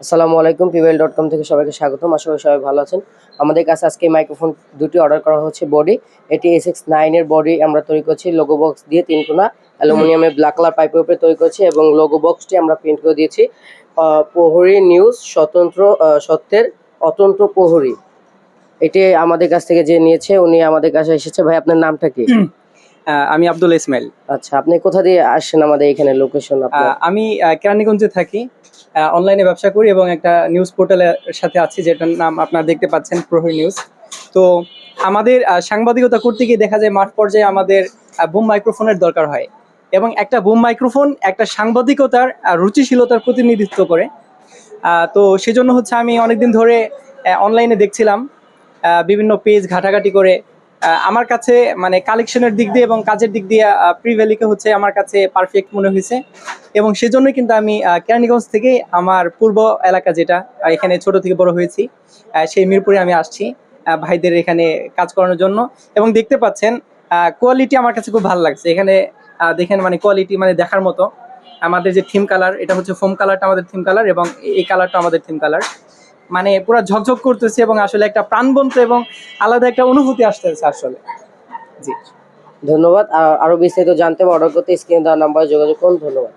আসসালামু আলাইকুম পিওয়েল dot com থেকে সবাইকে স্বাগতম। আশা করি সবাই ভালো আছেন। আমাদের কাছে আজকে মাইক্রোফোন দুটি অর্ডার করা হচ্ছে বডি এটি এস এক্স নাইনের বডি আমরা তৈরি করছি। লোগো বক্স দিয়ে তিন কোনা অ্যালুমিনিয়ামের ব্ল্যাক কালার পাইপের উপরে তৈরি করছি এবং লোগো বক্সটি আমরা প্রিন্ট করে দিয়েছি। প্রহরী নিউজ স্বতন্ত্র সত্যের, অতন্ত্র প্রহরী। এটি আমাদের কাছ থেকে যে নিয়েছে, উনি আমাদের কাছে এসেছে। ভাই, আপনার নামটা কি? আমি আব্দুল ইসমাইল। আচ্ছা আপনি কোথা দিয়ে আসছেন আমাদের এখানে লোকেশন আমি কেরানীগঞ্জে থাকি। অনলাইনে ব্যবসা করি এবং একটা নিউজ পোর্টালের সাথে আছি যেটার নাম আপনারা দেখতে পাচ্ছেন প্রহরী নিউজ তো আমাদের সাংবাদিকতা করতে গিয়ে দেখা যায় মাঠ পর্যায়ে আমাদের বুম মাইক্রোফোনের দরকার হয়। এবং একটা বুম মাইক্রোফোন একটা সাংবাদিকতার রুচিশীলতার প্রতিনিধিত্ব করে। তো সেজন্য হচ্ছে আমি অনেকদিন ধরে অনলাইনে দেখছিলাম বিভিন্ন পেজ ঘাটাঘাটি করে আমার কাছে মানে কালেকশনের দিক দিয়ে এবং কাজের দিক দিয়ে প্রিভ্যালিকে হচ্ছে আমার কাছে পারফেক্ট মনে হয়েছে। এবং সেজন্যই কিন্তু আমি কেরানীগঞ্জ থেকে আমার পূর্ব এলাকা যেটা এখানে ছোট থেকে বড় হয়েছি সেই মিরপুরে আমি আসছি ভাইদের এখানে কাজ করানোর জন্য। এবং দেখতে পাচ্ছেন কোয়ালিটি আমার কাছে খুব ভালো লাগছে। এখানে দেখেন মানে কোয়ালিটি মানে দেখার মতো। আমাদের যে থিম কালার এটা হচ্ছে ফোম কালারটা আমাদের থিম কালার এবং এই কালারটা আমাদের থিম কালার মানে পুরো ঝকঝক করতেছে এবং আসলে একটা প্রাণবন্ত এবং আলাদা একটা অনুভূতি আসতেছে আসলে। জি। ধন্যবাদ। আর বিস্তারিত জানতে অর্ডার করতে স্ক্রিনে দেওয়া নাম্বারে যোগাযোগ করুন। ধন্যবাদ।